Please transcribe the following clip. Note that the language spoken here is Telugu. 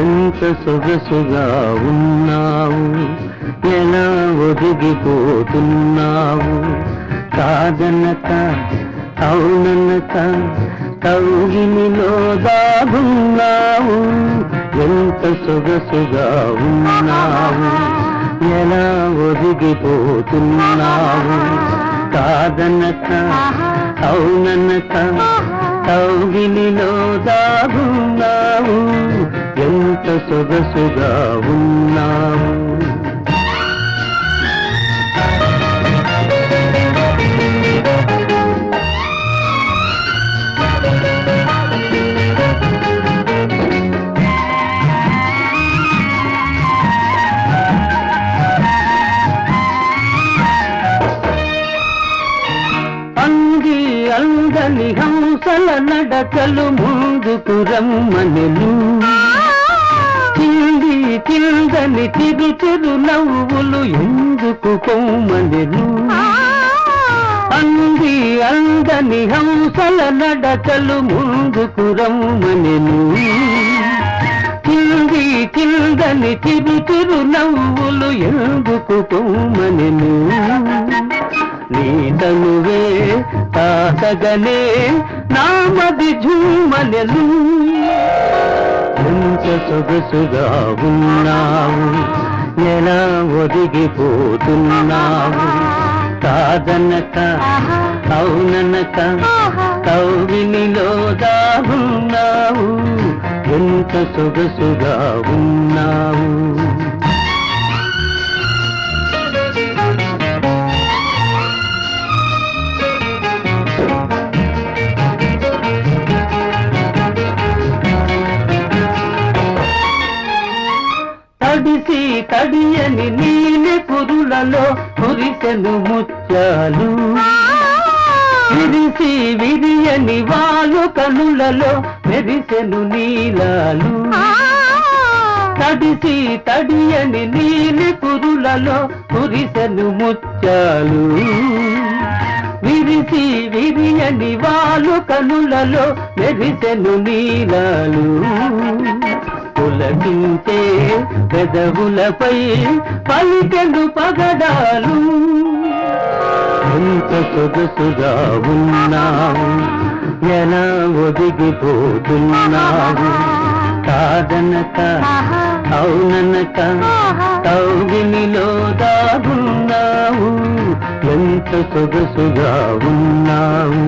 ఎంత సొగసుగా ఉన్నావు? ఎలా ఒదిగిపోతున్నావు? కాదనక అవుననక కౌగిలిలో దాగున్నావు? ఎంత సొగసుగా ఉన్నావు? ఎలా ఒదిగిపోతున్నావు? కాదనక అవుననక కౌగిలిలో దాగున్నావు? ఎంత సొగసుగా ఉన్నాము అంది అందని హంసల నడకలు ముందుకు రమ్మనెలు తిండి తిందని తిరు తిరు నవ్వులు ఎందుకు కొమ్మనెలు అంది అందని హంసల నడకలు ముందుకు రమ్మనెను తిండి తిందని తిరు తిరు నవ్వులు ఎందుకు కొమ్మనెను నీ తనువే తాతగనే నామది ఝూమనెలు ఎంత సొగసుగా ఉన్నావు ఎలా ఒదిగిపోతున్నావు కాదనక అవుననక కౌవినిలో దాగున్నావు. ఎంత సొగసుగా ఉన్నావు. తడిసి కడియని నీలి పురులలో కురిసెను ముత్యాలు. విరిసి విరియని వాలు కనులలో మెరిసెను నీలాలు. తడిసి తడియని నీలి పురులలో కురిసెను ముత్యాలు. విరిసి విరియని వాలు కనులలో మెరిసెను నీలాలు. పులకించే పెదవులపై పలికెను పగడాలు. ఎంత సొగసుగా ఉన్నావు ఎలా ఒదిగిపోతున్నావు? కాదనక అవుననక తౌగినిలో దాగున్నావు. ఎంత సొగసుగా ఉన్నావు?